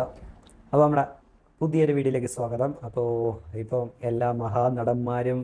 Hello അപ്പോൾ നമ്മുടെ പുതിയൊരു വീഡിയോയിലേക്ക് സ്വാഗതം. അപ്പോൾ ഇപ്പം എല്ലാ മഹാനടന്മാരും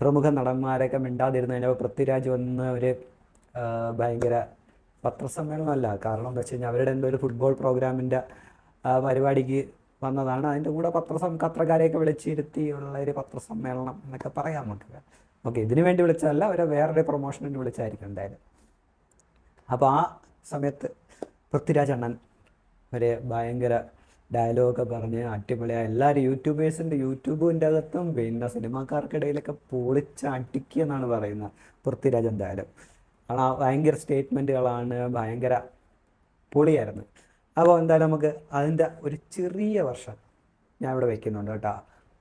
പ്രമുഖ നടന്മാരൊക്കെ മിണ്ടാതിരുന്നതിന് പൃഥ്വിരാജ് വന്ന് ഒരു ഭയങ്കര പത്രസമ്മേളനമല്ല. കാരണം എന്താ വെച്ച് കഴിഞ്ഞാൽ അവരുടെ എന്തോ ഒരു ഫുട്ബോൾ പ്രോഗ്രാമിന്റെ പരിപാടിക്ക് വന്നതാണ്. അതിന്റെ കൂടെ പത്രസം പത്രക്കാരെയൊക്കെ വിളിച്ചിരുത്തിയുള്ള ഒരു പത്രസമ്മേളനം എന്നൊക്കെ പറയാൻ നമുക്ക്. ഓക്കെ ഇതിനു വേണ്ടി വിളിച്ചതല്ല അവരെ വേറൊരു പ്രൊമോഷനിന് വിളിച്ചായിരിക്കും എന്തായാലും. അപ്പോൾ ആ സമയത്ത് പൃഥ്വിരാജ് അണ്ണൻ ഒരു ഭയങ്കര ഡയലോഗൊക്കെ പറഞ്ഞ് അടിപൊളിയായ എല്ലാവരും യൂട്യൂബേഴ്സിന്റെ യൂട്യൂബിന്റെ അകത്തും പിന്നെ സിനിമാക്കാർക്കിടയിലൊക്കെ പൊളിച്ച അടിക്കുക എന്നാണ് പറയുന്നത് പൃഥ്വിരാജ് എന്തായാലും. കാരണം ഭയങ്കര സ്റ്റേറ്റ്മെന്റുകളാണ് ഭയങ്കര പൊളിയായിരുന്നു. അപ്പോൾ എന്തായാലും നമുക്ക് അതിന്റെ ഒരു ചെറിയ വർഷം ഞാൻ ഇവിടെ വെക്കുന്നുണ്ട് കേട്ടോ.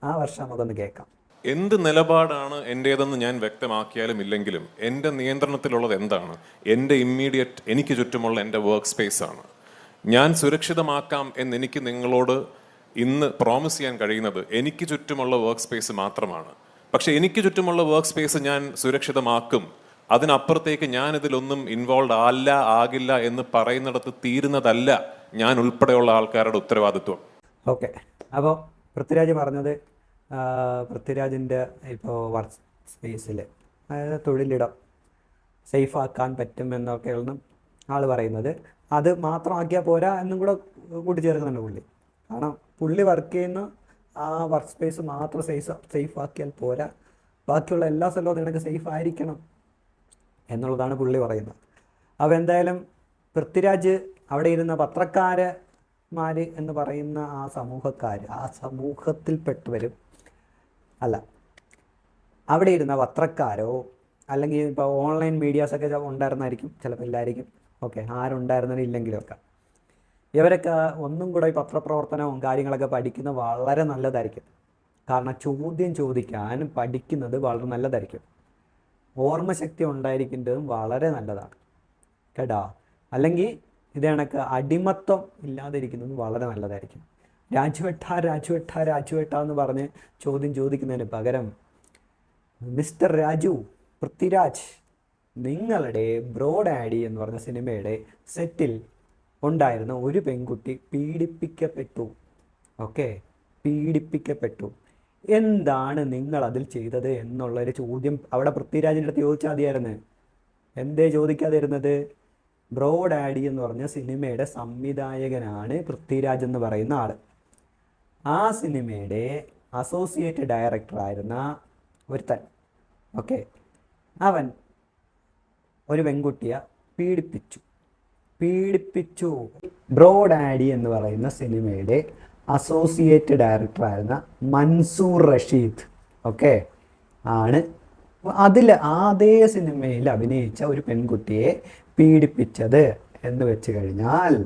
ആ വർഷം നമുക്കൊന്ന് കേൾക്കാം. എന്ത് നിലപാടാണ് എന്റേതെന്ന് ഞാൻ വ്യക്തമാക്കിയാലും ഇല്ലെങ്കിലും എന്റെ നിയന്ത്രണത്തിലുള്ളത് എന്താണ്? എന്റെ ഇമ്മീഡിയറ്റ് എനിക്ക് ചുറ്റുമുള്ള എന്റെ വർക്ക് സ്പേസ് ആണ്. ഞാൻ സുരക്ഷിതമാക്കാം എന്ന് എനിക്ക് നിങ്ങളോട് ഇന്ന് പ്രോമിസ് ചെയ്യാൻ കഴിയുന്നത് എനിക്ക് ചുറ്റുമുള്ള വർക്ക് സ്പേസ് മാത്രമാണ്. പക്ഷേ എനിക്ക് ചുറ്റുമുള്ള വർക്ക് സ്പേസ് ഞാൻ സുരക്ഷിതമാക്കും. അതിനപ്പുറത്തേക്ക് ഞാൻ ഇതിലൊന്നും ഇൻവോൾവ് അല്ല ആകില്ല എന്ന് പറയുന്നിടത്ത് തീരുന്നതല്ല ഞാൻ ഉൾപ്പെടെയുള്ള ആൾക്കാരുടെ ഉത്തരവാദിത്വം. ഓക്കെ അപ്പോൾ പൃഥ്വിരാജ് പറഞ്ഞത് പൃഥ്വിരാജിന്റെ ഇപ്പോൾ വർക്ക് സ്പേസിൽ അതായത് തൊഴിലിടം സേഫാക്കാൻ പറ്റും എന്നൊക്കെയാണ് ആൾ പറയുന്നത്. അത് മാത്രമാക്കിയാൽ പോരാ എന്നും കൂടെ കൂട്ടിച്ചേർക്കുന്നുണ്ട് പുള്ളി. കാരണം പുള്ളി വർക്ക് ചെയ്യുന്ന ആ വർക്ക് സ്പേസ് മാത്രം സേഫ് സേഫ് ആക്കിയാൽ പോരാ. ബാക്കിയുള്ള എല്ലാ സ്ഥലവും നിനക്ക് സേഫ് ആയിരിക്കണം എന്നുള്ളതാണ് പുള്ളി പറയുന്നത്. അപ്പോൾ എന്തായാലും പൃഥ്വിരാജ് അവിടെ ഇരുന്ന പത്രക്കാരന്മാർ എന്ന് പറയുന്ന ആ സമൂഹക്കാർ ആ സമൂഹത്തിൽപ്പെട്ടവരും അല്ല അവിടെ ഇരുന്ന പത്രക്കാരോ അല്ലെങ്കിൽ ഇപ്പോൾ ഓൺലൈൻ മീഡിയാസൊക്കെ ഉണ്ടായിരുന്നായിരിക്കും ചിലപ്പോൾ ഇല്ലായിരിക്കും. ഓക്കെ ആരുണ്ടായിരുന്നാലും ഇല്ലെങ്കിലും ഒക്കെ. ഇവരൊക്കെ ഒന്നും കൂടെ ഈ പത്രപ്രവർത്തനവും കാര്യങ്ങളൊക്കെ പഠിക്കുന്നത് വളരെ നല്ലതായിരിക്കും. കാരണം ചോദ്യം ചോദിക്കാൻ പഠിക്കുന്നത് വളരെ നല്ലതായിരിക്കും. ഓർമ്മശക്തി ഉണ്ടായിരിക്കുന്നതും വളരെ നല്ലതാണ്. കേട്ടോ? അല്ലെങ്കിൽ ഇത് കണക്ക് അടിമത്വം ഇല്ലാതിരിക്കുന്നതും വളരെ നല്ലതായിരിക്കും. രാജുവെട്ട രാജുവെട്ട രാജുവെട്ട എന്ന് പറഞ്ഞ് ചോദ്യം ചോദിക്കുന്നതിന് പകരം മിസ്റ്റർ രാജു പൃഥ്വിരാജ് നിങ്ങളുടെ ബ്രോ ഡാഡി എന്ന് പറഞ്ഞ സിനിമയുടെ സെറ്റിൽ ഉണ്ടായിരുന്ന ഒരു പെൺകുട്ടി പീഡിപ്പിക്കപ്പെട്ടു. ഓക്കെ? പീഡിപ്പിക്കപ്പെട്ടു. എന്താണ് നിങ്ങൾ അതിൽ ചെയ്തത് എന്നുള്ളൊരു ചോദ്യം അവിടെ പൃഥ്വിരാജിന്റെ അടുത്ത് ചോദിച്ചാൽ മതിയായിരുന്നു. എന്തേ ചോദിക്കാതിരുന്നത്? ബ്രോ ഡാഡി എന്ന് പറഞ്ഞ സിനിമയുടെ സംവിധായകനാണ് പൃഥ്വിരാജ് എന്ന് പറയുന്ന ആൾ ആ സിനിമയുടെ അസോസിയേറ്റ് ഡയറക്ടറായിരുന്ന ഒരുത്തൻ. ഓക്കെ? അവൻ ഒരു പെൺകുട്ടിയെ പീഡിപ്പിച്ചു. പീഡിപ്പിച്ചു. ബ്രോ ഡാഡി എന്ന് പറയുന്ന സിനിമയുടെ അസോസിയേറ്റ് ഡയറക്ടറായിരുന്ന മൻസൂർ റഷീദ്. ഓക്കെ ആണ്. അതിൽ അതേ സിനിമയിൽ അഭിനയിച്ച ഒരു പെൺകുട്ടിയെ പീഡിപ്പിച്ചത് എന്ന് വെച്ച് കഴിഞ്ഞാൽ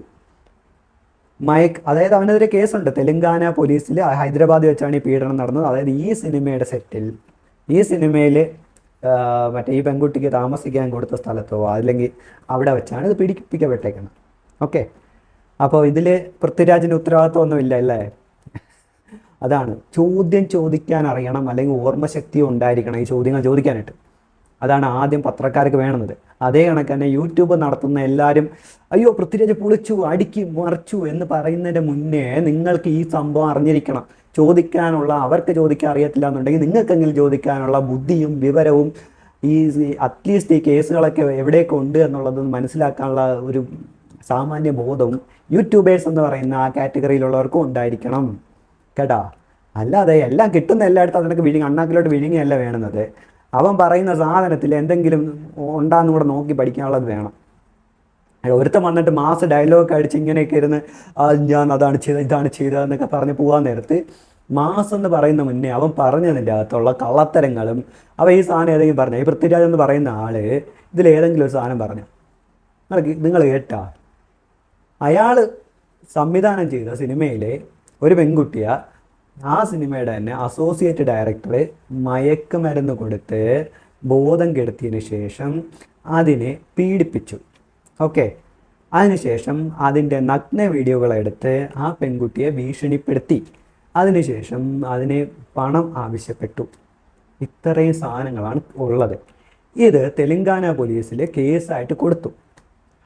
മയക്ക് അതായത് അവനെതിരെ കേസുണ്ട്. തെലങ്കാന പോലീസിൽ ഹൈദരാബാദ് വെച്ചാണ് ഈ പീഡനം നടന്നത്. അതായത് ഈ സിനിമയുടെ സെറ്റിൽ ഈ സിനിമയിൽ മറ്റേ ഈ പെൺകുട്ടിക്ക് താമസിക്കാൻ കൊടുത്ത സ്ഥലത്തോ അല്ലെങ്കിൽ അവിടെ വെച്ചാണ് ഇത് പീഡിപ്പിക്കപ്പെട്ടേക്കുന്നത് ഓക്കെ. അപ്പോൾ ഇതിൽ പൃഥ്വിരാജിന്റെ ഉത്തരവാദിത്വമൊന്നുമില്ല അല്ലേ? അതാണ്. ചോദ്യം ചോദിക്കാൻ അറിയണം അല്ലെങ്കിൽ ഓർമ്മശക്തി ഉണ്ടായിരിക്കണം ഈ ചോദ്യങ്ങൾ ചോദിക്കാനായിട്ട്. അതാണ് ആദ്യം പത്രക്കാർക്ക് വേണമെന്നത് അതേ കണക്ക് തന്നെ യൂട്യൂബ് നടത്തുന്ന എല്ലാവരും അയ്യോ പൃഥ്വിരാജ് പൊളിച്ചു അടിക്കി മറിച്ചു എന്ന് പറയുന്നതിന് മുന്നേ നിങ്ങൾക്ക് ഈ സംഭവം അറിഞ്ഞിരിക്കണം. ചോദിക്കാനുള്ള അവർക്ക് ചോദിക്കാൻ അറിയത്തില്ല എന്നുണ്ടെങ്കിൽ നിങ്ങൾക്കെങ്കിലും ചോദിക്കാനുള്ള ബുദ്ധിയും വിവരവും ഈ അറ്റ്ലീസ്റ്റ് ഈ കേസുകളൊക്കെ എവിടെയൊക്കെ ഉണ്ട് എന്നുള്ളത് മനസ്സിലാക്കാനുള്ള ഒരു സാമാന്യ ബോധവും യൂട്യൂബേഴ്സ് എന്ന് പറയുന്ന ആ കാറ്റഗറിയിലുള്ളവർക്കും ഉണ്ടായിരിക്കണം. കേട്ടാ? അല്ലാതെ എല്ലാം കിട്ടുന്ന എല്ലായിടത്തും അതിനൊക്കെ വിഴുങ്ങി അണ്ണാക്കിലോട്ട് വിഴുങ്ങിയല്ല വേണത് അവൻ പറയുന്ന സാധനത്തിൽ എന്തെങ്കിലും ഉണ്ടാന്ന് കൂടെ നോക്കി പഠിക്കാനുള്ളത് വേണം. ഒരുത്തം വന്നിട്ട് മാസ് ഡയലോഗ് അടിച്ച് ഇങ്ങനെയൊക്കെ ഇരുന്ന് ഞാൻ അതാണ് ചെയ്തത് ഇതാണ് ചെയ്തതെന്നൊക്കെ പറഞ്ഞ് പോകാൻ നേരത്ത് മാസ് എന്ന് പറയുന്ന മുന്നേ അവൻ പറഞ്ഞതിന്റെ അകത്തുള്ള കള്ളത്തരങ്ങളും അവൻ ഈ സാധനം ഏതെങ്കിലും പറഞ്ഞു ഈ പൃഥ്വിരാജ് എന്ന് പറയുന്ന ആൾ ഇതിൽ ഏതെങ്കിലും ഒരു സാധനം പറഞ്ഞു. നിങ്ങൾ കേട്ടാ. അയാൾ സംവിധാനം ചെയ്ത സിനിമയിലെ ഒരു പെൺകുട്ടിയെ ആ സിനിമയുടെ തന്നെ അസോസിയേറ്റ് ഡയറക്ടറെ മയക്കുമരുന്ന് കൊടുത്ത് ബോധം കെടുത്തിയതിന് ശേഷം അതിനെ പീഡിപ്പിച്ചു. ഓക്കെ അതിനുശേഷം അതിന്റെ നഗ്ന വീഡിയോകളെടുത്ത് ആ പെൺകുട്ടിയെ ഭീഷണിപ്പെടുത്തി. അതിനുശേഷം അതിന് പണം ആവശ്യപ്പെട്ടു. ഇത്രയും സാധനങ്ങളാണ് ഉള്ളത്. ഇത് തെലങ്കാന പോലീസിൽ കേസായിട്ട് കൊടുത്തു.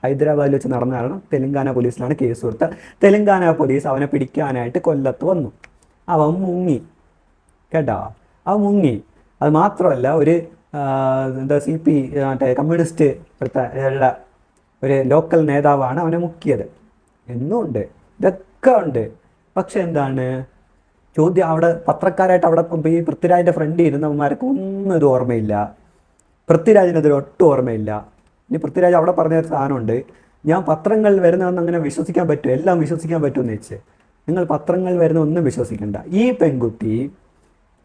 ഹൈദരാബാദിൽ വെച്ച് നടന്ന നടന്നതാണ് തെലങ്കാന പോലീസിലാണ് കേസ് കൊടുത്തത്. തെലങ്കാന പോലീസ് അവനെ പിടിക്കാനായിട്ട് കൊല്ലത്ത് വന്നു. അവൻ മുങ്ങി. കേട്ടോ? അവൻ മുങ്ങി. അത് മാത്രമല്ല ഒരു എന്താ സി പി മറ്റേ കമ്മ്യൂണിസ്റ്റ് ഉള്ള ഒരു ലോക്കൽ നേതാവാണ് അവനെ മുക്കിയത്. എന്നുമുണ്ട് ഇതൊക്കെ ഉണ്ട്. പക്ഷെ എന്താണ്? ചോദ്യം അവിടെ പത്രക്കാരായിട്ട് അവിടെ ഈ പൃഥ്വിരാജിന്റെ ഫ്രണ്ട് ഇരുന്നവന്മാർക്ക് ഒന്നും ഇത് ഓർമ്മയില്ല. പൃഥ്വിരാജിന് അതിൽ ഒട്ടും ഓർമ്മയില്ല. ഇനി പൃഥ്വിരാജ് അവിടെ പറഞ്ഞ ഒരു സാധനമുണ്ട്. ഞാൻ പത്രങ്ങളിൽ വരുന്നതെന്ന് അങ്ങനെ വിശ്വസിക്കാൻ പറ്റും എല്ലാം വിശ്വസിക്കാൻ പറ്റുമെന്ന് വെച്ച് നിങ്ങൾ പത്രങ്ങൾ വരുന്ന ഒന്നും വിശ്വസിക്കണ്ട. ഈ പെൺകുട്ടി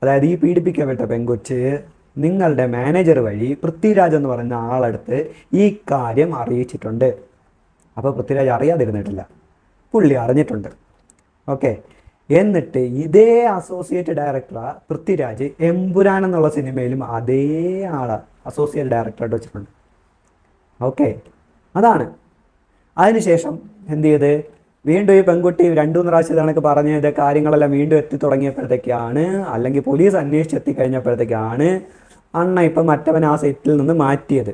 അതായത് ഈ പീഡിപ്പിക്കപ്പെട്ട പെൺകൊച്ച് നിങ്ങളുടെ മാനേജർ വഴി പൃഥ്വിരാജ് എന്ന് പറയുന്ന ആളടുത്ത് ഈ കാര്യം അറിയിച്ചിട്ടുണ്ട്. അപ്പോൾ പൃഥ്വിരാജ് അറിയാതിരുന്നിട്ടില്ല. പുള്ളി അറിഞ്ഞിട്ടുണ്ട്. ഓക്കെ. എന്നിട്ട് ഇതേ അസോസിയേറ്റ് ഡയറക്ടറ പൃഥ്വിരാജ് എമ്പുരാൻ എന്നുള്ള സിനിമയിലും അതേ ആൾ അസോസിയേറ്റ് ഡയറക്ടറായിട്ട് വെച്ചിട്ടുണ്ട്. ഓക്കെ. അതാണ്. അതിനുശേഷം എന്ത് ചെയ്ത്? വീണ്ടും ഈ പെൺകുട്ടി രണ്ടു മൂന്ന് പ്രാവശ്യം ഇതണക്ക് പറഞ്ഞത് കാര്യങ്ങളെല്ലാം വീണ്ടും എത്തി തുടങ്ങിയപ്പോഴത്തേക്കാണ് അല്ലെങ്കിൽ പോലീസ് അന്വേഷിച്ച് എത്തിക്കഴിഞ്ഞപ്പോഴത്തേക്കാണ് അണ്ണ ഇപ്പം മറ്റവൻ ആ സെറ്റിൽ നിന്ന് മാറ്റിയത്.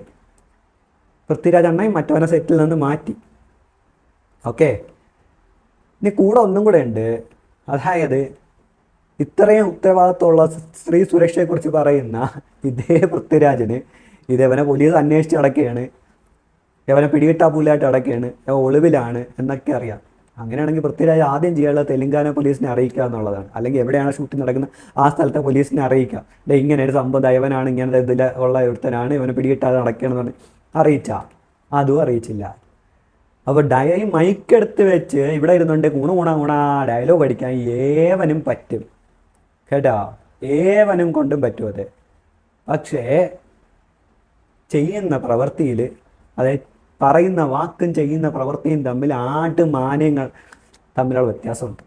പൃഥ്വിരാജ് അണ്ണയും മറ്റവനെ സെറ്റിൽ നിന്ന് മാറ്റി. ഓക്കെ? ഇനി കൂടെ ഒന്നും കൂടെ ഉണ്ട്. അതായത് ഇത്രയും ഉത്തരവാദിത്തമുള്ള സ്ത്രീ സുരക്ഷയെക്കുറിച്ച് പറയുന്ന ഇതേ പൃഥ്വിരാജിന് ഇതേവനെ പോലീസ് അന്വേഷിച്ച് അടക്കുകയാണ് ഇവനെ പിടികിട്ടാ പുല്ലായിട്ട് അടക്കുകയാണ് ഒളിവിലാണ് എന്നൊക്കെ അറിയാം. അങ്ങനെയാണെങ്കിൽ പൃഥ്വിരാജ് ആദ്യം ചെയ്യാനുള്ളത് തെലങ്കാന പോലീസിനെ അറിയിക്കുക എന്നുള്ളതാണ്. അല്ലെങ്കിൽ എവിടെയാണ് ഷൂട്ടിംഗ് നടക്കുന്നത് ആ സ്ഥലത്തെ പോലീസിനെ അറിയിക്കുക. ദേ ഇങ്ങനെ ഒരു സംഭവം ദൈവനാണ് ഇങ്ങനെ ഇതിൽ ഉള്ള ഒരുത്തനാണ് ഇവനെ പിടികിട്ടാതെ നടക്കണമെന്ന് പറഞ്ഞ് അറിയിച്ച? അതും അറിയിച്ചില്ല. അപ്പോൾ ഡയറി മൈക്കെടുത്ത് വെച്ച് ഇവിടെ ഇരുന്നുകൊണ്ട് ഗുണ ഗുണ ഗുണ ഡയലോഗ് അടിക്കാൻ ഏവനും പറ്റും. കേട്ടോ? ഏവനും കൊണ്ടും പറ്റും അത്. പക്ഷേ ചെയ്യുന്ന പ്രവൃത്തിയിൽ അതായത് പറയുന്ന വാക്കും ചെയ്യുന്ന പ്രവൃത്തിയും തമ്മിൽ ആട്ട് മാന്യങ്ങൾ തമ്മിലുള്ള വ്യത്യാസമുണ്ട്.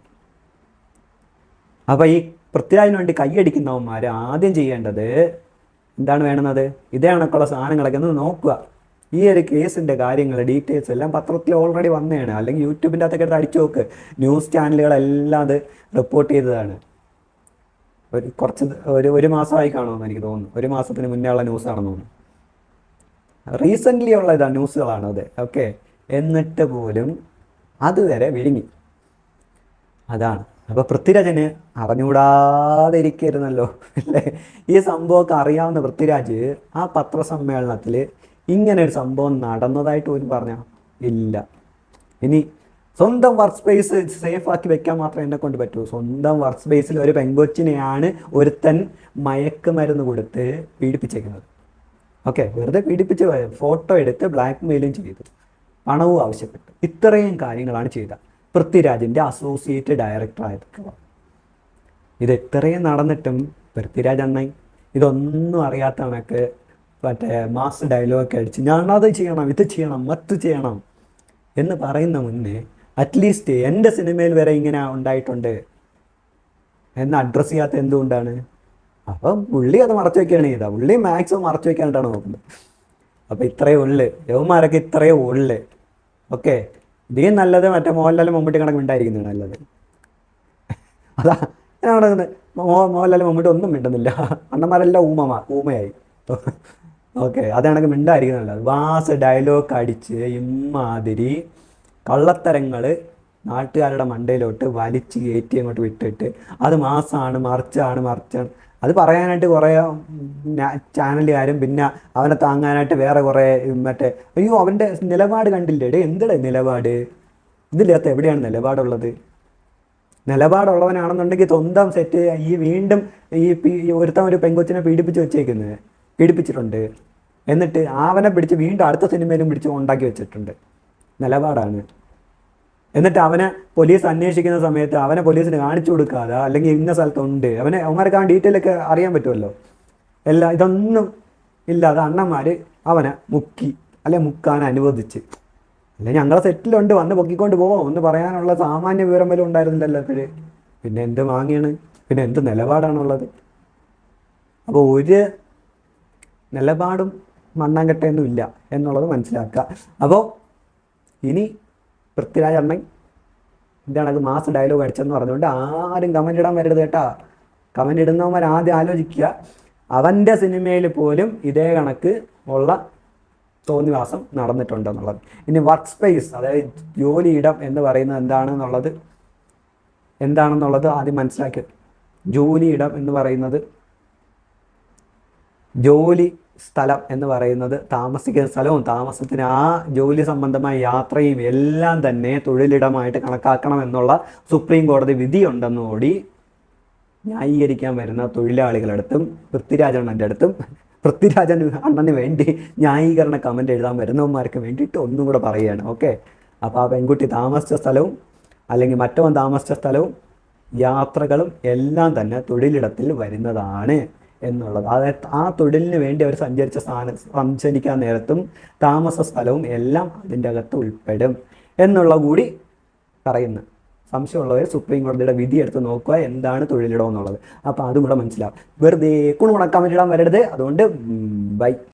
അപ്പോൾ ഈ പൃഥ്വിരാജിന് വേണ്ടി കൈയടിക്കുന്നവന്മാർ ആദ്യം ചെയ്യേണ്ടത് എന്താണ് വേണമെന്നത് ഇതേ കണക്കുള്ള സാധനങ്ങളൊക്കെ ഒന്ന് നോക്കുക. ഈ ഒരു കേസിന്റെ കാര്യങ്ങൾ ഡീറ്റെയിൽസ് എല്ലാം പത്രത്തിൽ ഓൾറെഡി വന്നതാണ്. അല്ലെങ്കിൽ യൂട്യൂബിന്റെ അകത്തൊക്കെ എടുത്ത് അടിച്ചു നോക്ക്. ന്യൂസ് ചാനലുകളെല്ലാം അത് റിപ്പോർട്ട് ചെയ്തതാണ്. ഒരു കുറച്ച് ഒരു ഒരു മാസമായി കാണുമെന്ന് എനിക്ക് തോന്നുന്നു. ഒരു മാസത്തിന് മുന്നേ ഉള്ള ന്യൂസാണെന്ന് തോന്നുന്നു. റീസെന്റ്ലി ഉള്ള ഇതാ ന്യൂസുകളാണ് അത്. ഓക്കെ എന്നിട്ട് പോലും അതുവരെ വിഴുങ്ങി. അതാണ്. അപ്പോൾ പൃഥ്വിരാജന് അറിഞ്ഞുകൂടാതിരിക്കരുന്നല്ലോ അല്ലേ? ഈ സംഭവമൊക്കെ അറിയാവുന്ന പൃഥ്വിരാജ് ആ പത്രസമ്മേളനത്തിൽ ഇങ്ങനെ ഒരു സംഭവം നടന്നതായിട്ട് പോലും പറഞ്ഞ ഇല്ല. ഇനി സ്വന്തം വർക്ക് സ്പേസ് സേഫ് ആക്കി വെക്കാൻ മാത്രമേ എന്നെ കൊണ്ട് പറ്റൂ. സ്വന്തം വർക്ക് സ്പേസിൽ ഒരു പെങ്കൊച്ചിനെയാണ് ഒരുത്തൻ മയക്കുമരുന്ന് കൊടുത്ത് പീഡിപ്പിച്ചേക്കുന്നത്. ഓക്കെ വെറുതെ പീഡിപ്പിച്ച് ഫോട്ടോ എടുത്ത് ബ്ലാക്ക് മെയിലും ചെയ്തു. പണവും ആവശ്യപ്പെട്ടു. ഇത്രയും കാര്യങ്ങളാണ് ചെയ്ത. പൃഥ്വിരാജിന്റെ അസോസിയേറ്റ് ഡയറക്ടർ ആയിട്ടുള്ള ഇത് ഇത്രയും നടന്നിട്ടും പൃഥ്വിരാജ് അണ്ണൻ ഇതൊന്നും അറിയാത്ത കണക്ക് മറ്റേ മാസ് ഡയലോഗൊക്കെ അടിച്ച് ഞാനത് ചെയ്യണം ഇത് ചെയ്യണം മറ്റ് ചെയ്യണം എന്ന് പറയുന്ന മുന്നേ അറ്റ്ലീസ്റ്റ് എന്റെ സിനിമയിൽ വരെ ഇങ്ങനെ ഉണ്ടായിട്ടുണ്ട്. എന്ന് അഡ്രസ്സ് ചെയ്യാത്ത എന്തുകൊണ്ടാണ്? അപ്പം പുള്ളി അത് മറച്ചു വെക്കുകയാണ് ചെയ്തത്. പുള്ളി മാക്സിമം മറച്ചു വെക്കാനായിട്ടാണ് നോക്കുന്നത്. അപ്പം ഇത്രയേ ഉള്ളു. യവന്മാരൊക്കെ ഇത്രയേ ഉള്ളു. ഓക്കെ. ഇതേ നല്ലത് മറ്റേ മോഹൻലാൽ മമ്മൂട്ടി കണക്ക് മിണ്ടായിരിക്കുന്നു നല്ലത്. അതാ ഞാൻ നടക്കുന്നത് മോഹൻലാൽ മമ്മൂട്ടി ഒന്നും മിണ്ടുന്നില്ല. അണ്ണന്മാരെല്ലാം ഊമമാ ഊമയായി. ഓക്കെ. അതാണെങ്കിൽ മിണ്ടായിരിക്കുന്നത് നല്ലത്. വാസ് ഡയലോഗ് അടിച്ച് ഇമ്മാതിരി കള്ളത്തരങ്ങൾ നാട്ടുകാരുടെ മണ്ടയിലോട്ട് വലിച്ച് കയറ്റി അങ്ങോട്ട് വിട്ടിട്ട് അത് മാസമാണ് മറിച്ചാണ് മറിച്ചാണ്. അത് പറയാനായിട്ട് കുറേ ചാനലുകാരും പിന്നെ അവനെ താങ്ങാനായിട്ട് വേറെ കുറേ മറ്റേ അയ്യോ അവന്റെ നിലപാട് കണ്ടില്ലേ? ഡേ എന്തിടെ നിലപാട്? ഇതില്ലാത്ത എവിടെയാണ് നിലപാടുള്ളത്? നിലപാടുള്ളവനാണെന്നുണ്ടെങ്കിൽ സ്വന്തം സെറ്റ് ഈ വീണ്ടും ഈ ഒരുത്തൻ ഒരു പെങ്കൊച്ചിനെ പീഡിപ്പിച്ച് വെച്ചേക്കുന്നത് പീഡിപ്പിച്ചിട്ടുണ്ട്. എന്നിട്ട് അവനെ പിടിച്ച് വീണ്ടും അടുത്ത സിനിമയിലും പിടിച്ച് ഉണ്ടാക്കി വെച്ചിട്ടുണ്ട്. നിലപാടാണ്. എന്നിട്ട് അവനെ പോലീസ് അന്വേഷിക്കുന്ന സമയത്ത് അവനെ പോലീസിന് കാണിച്ചു കൊടുക്കാതെ അല്ലെങ്കിൽ ഇന്ന സ്ഥലത്തുണ്ട്. അവനെ അവന്മാർക്ക് ആ ഡീറ്റെയിൽ ഒക്കെ അറിയാൻ പറ്റുമല്ലോ. എല്ലാ ഇതൊന്നും ഇല്ലാതെ അണ്ണന്മാർ അവനെ മുക്കി അല്ലെ മുക്കാൻ അനുവദിച്ച്. അല്ലെ ഞങ്ങളെ സെറ്റിലുണ്ട് വന്ന് പൊക്കിക്കൊണ്ട് പോവോ. എന്ന് പറയാനുള്ള സാമാന്യ വിവരം വല്ലതും ഉണ്ടായിരുന്നില്ലല്ലോ അപ്പോഴേ പിന്നെ എന്ത് വാങ്ങിയാണ്? പിന്നെ എന്ത് നിലപാടാണുള്ളത്? അപ്പോൾ ഒരു നിലപാടും മണ്ണാങ്കട്ടയൊന്നും ഇല്ല എന്നുള്ളത് മനസ്സിലാക്കുക. അപ്പോൾ ഇനി പൃഥ്വിരാജ് അണ്ണൻ ഇതാണ് മാസ് ഡയലോഗ് അടിച്ചെന്ന് പറഞ്ഞുകൊണ്ട് ആരും കമന്റ് ഇടാൻ വരരുത് കേട്ടാ. കമന്റ് ഇടുന്നവന്മാർ ആദ്യം ആലോചിക്കുക. അവന്റെ സിനിമയിൽ പോലും ഇതേ കണക്ക് ഉള്ള തോന്നിവാസം നടന്നിട്ടുണ്ട് എന്നുള്ളത്. ഇനി വർക്ക് സ്പേസ് അതായത് ജോലിയിടം എന്ന് പറയുന്നത് എന്താണെന്നുള്ളത്? എന്താണെന്നുള്ളത് ആദ്യം മനസ്സിലാക്കി. ജോലിയിടം എന്ന് പറയുന്നത് ജോലി സ്ഥലം എന്ന് പറയുന്നത് താമസിക്കുന്ന സ്ഥലവും താമസത്തിന് ആ ജോലി സംബന്ധമായ യാത്രയും എല്ലാം തന്നെ തൊഴിലിടമായിട്ട് കണക്കാക്കണം എന്നുള്ള സുപ്രീം കോടതി വിധിയുണ്ടെന്നുകൂടി ന്യായീകരിക്കാൻ വരുന്ന തൊഴിലാളികളടുത്തും പൃഥ്വിരാജണ്ണന്റെ അടുത്തും പൃഥ്വിരാജൻ അണ്ണന് വേണ്ടി ന്യായീകരണ കമന്റ് എഴുതാൻ വരുന്നവന്മാർക്ക് വേണ്ടിയിട്ട് ഒന്നും കൂടെ പറയുകയാണ്. ഓക്കെ? അപ്പോൾ ആ പെൺകുട്ടി താമസിച്ച സ്ഥലവും അല്ലെങ്കിൽ മറ്റവൻ താമസിച്ച സ്ഥലവും യാത്രകളും എല്ലാം തന്നെ തൊഴിലിടത്തിൽ വരുന്നതാണ്. എന്നുള്ളത്. അതായത് ആ തൊഴിലിന് വേണ്ടി അവർ സഞ്ചരിച്ച സ്ഥാനം സഞ്ചരിക്കാൻ നേരത്തും താമസ സ്ഥലവും എല്ലാം അതിന്റെ അകത്ത് ഉൾപ്പെടും എന്നുള്ള കൂടി പറയുന്നു. സംശയമുള്ളവർ സുപ്രീം കോടതിയുടെ വിധി എടുത്ത് നോക്കുക എന്താണ് തൊഴിലിടം എന്നുള്ളത്. അപ്പോൾ അതും കൂടെ മനസ്സിലാവും. വെറുതെ കുണുണക്കാൻ വേണ്ടിയിടാൻ വരരുത്. അതുകൊണ്ട് ബൈ